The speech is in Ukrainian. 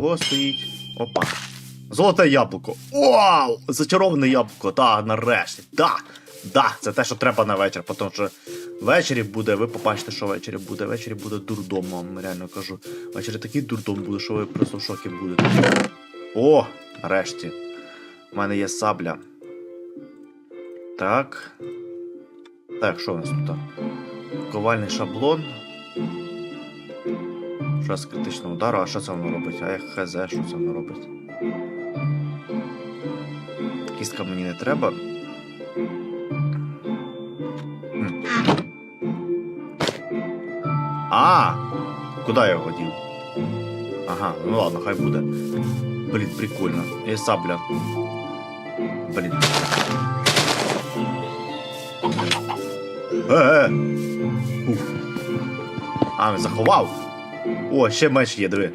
О, стоїть. Опа. Золоте яблуко. Вау! Зачароване яблуко. Да, нарешті. Да. Да, це те, що треба на вечір, тому що ввечері буде, ви побачите, що ввечері буде. Ввечері буде дурдом, вам реально кажу. Ввечері такий дурдом буде, що ви просто в шокі будете. О, нарешті. У мене є сабля. Так. Так, що у нас тут? Ковальний шаблон. Час критичного удару, а що це воно робить? А я хз, що це воно робить? Кістка мені не треба. А! Куди я його дів? Ага, ну ладно, хай буде. Блін, прикольно. І сабля. Блін. Е-е! А, він заховав. О, ще меч є, диви.